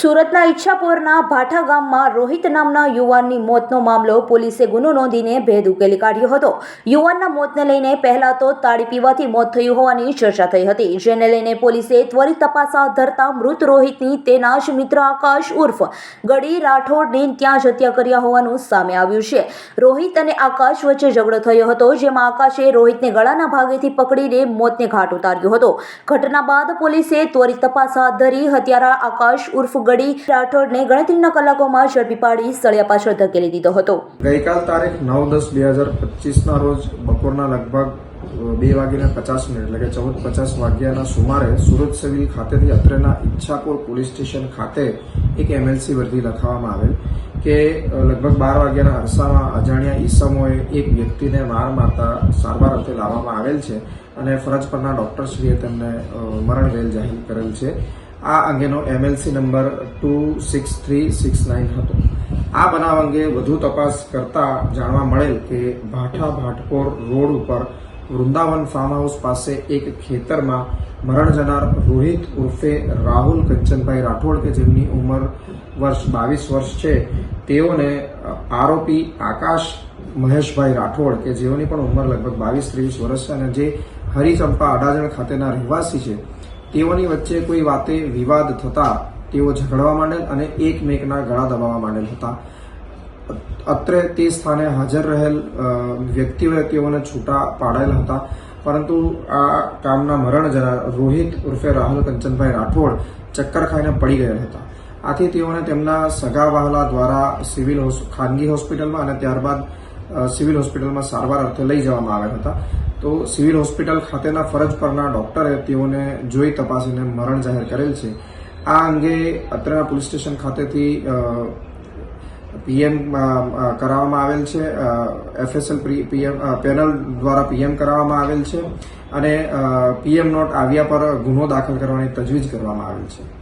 સુરતના ઈચ્છાપુરના ભાઠા ગામમાં રોહિત નામના યુવાનની મોતનો મામલો પોલીસે ગુનો નોંધીને ભેદ ઉકેલી કાઢ્યો હતો. યુવાનના મોતને લઈને પહેલા તો તાળી પીવાથી મોત થયું હોવાની ચર્ચા થઈ હતી, જેને લઈને પોલીસે ત્વરિત તપાસ હાથ ધરતા મૃત રોહિતની તેના જ મિત્ર આકાશ ઉર્ફ ગડી રાઠોડની ત્યાં જ હત્યા કર્યા હોવાનું સામે આવ્યું છે. રોહિત અને આકાશ વચ્ચે ઝઘડો થયો હતો, જેમાં આકાશે રોહિતને ગળાના ભાગેથી પકડીને મોતને ઘાટ ઉતાર્યો હતો. ઘટના બાદ પોલીસે ત્વરિત તપાસ હાથ ધરી હત્યારા આકાશ ઉર્ફ ગડી રાઠોડને ગણતરીના કલાકોમાં ઝડપી પાડી સળિયા પાછળ ધકેલી દીધો હતો. ગઈકાલ તારીખ નવ દસ બે હજાર પચીસના રોજ બપોરના લગભગ બે વાગીને પચાસ મિનિટ એટલે કે ચૌદ પચાસ વાગ્યાના સુમારે સુરત સિવિલ ખાતેથી અત્રેના ઈચ્છાપુર પોલીસ સ્ટેશન ખાતે એક એમએલસી વર્ધી લખાવવામાં આવેલ કે લગભગ બાર વાગ્યાના અરસામાં અજાણ્યા ઈસમોએ એક વ્યક્તિને માર મારતા સારવાર અર્થે લાવવામાં આવેલ છે અને ફરજ પરના ડોક્ટરશ્રીએ તેમને અ, મરણ વેલ જાહેર કરેલ છે. આ અંગેનો MLC number two six three six nine હતો. આ બનાવ અંગે વધુ તપાસ કરતા જાણવા મળેલ કે ભાઠા ભાટકોર રોડ ઉપર વૃંદાવન ફાર્મ હાઉસ પાસે એક ખેતરમાં મરણ જનાર રોહિત ઉર્ફે રાહુલ કંચનભાઈ રાઠોડ કે જેમની ઉંમર વર્ષ બાવીસ વર્ષ છે, તેઓને આરોપી આકાશ મહેશભાઈ રાઠોડ કે જેઓની પણ ઉંમર લગભગ બાવીસ ત્રેવીસ વર્ષ છે અને જે હરિચંપા અડાજણ ખાતેના રહેવાસી છે તેઓની વચ્ચે કોઈ વાતે વિવાદ થતા તેઓ ઝઘડવા માંડેલ અને એકમેકના ગળા દબાવવા માંડેલ હતા. અત્રે તે સ્થાને હાજર રહેલ વ્યક્તિઓએ તેઓને છૂટા પાડેલ હતા. પરંતુ આ કામના મરણ જનાર રોહિત ઉર્ફે રાહુલ કંચનભાઈ રાઠોડ ચક્કર ખાઈને પડી ગયેલ હતા. આથી તેઓને તેમના સગા વહાલા દ્વારા સિવિલ ખાનગી હોસ્પિટલમાં અને ત્યારબાદ સિવિલ હોસ્પિટલમાં સારવાર અર્થે લઈ જવામાં આવ્યા હતા. તો સિવિલ હોસ્પિટલ ખાતેના ફરજ પરના ડોક્ટરે તેઓને જોઈ તપાસીને મરણ જાહેર કરેલ છે. આ અંગે અત્રેના પોલીસ સ્ટેશન ખાતેથી પીએમ કરાવવામાં આવેલ છે. એફએસએલ પીએમ પેનલ દ્વારા પીએમ કરાવવામાં આવેલ છે અને પીએમ નોટ આવ્યા પર ગુનો દાખલ કરવાની તજવીજ કરવામાં આવેલ છે.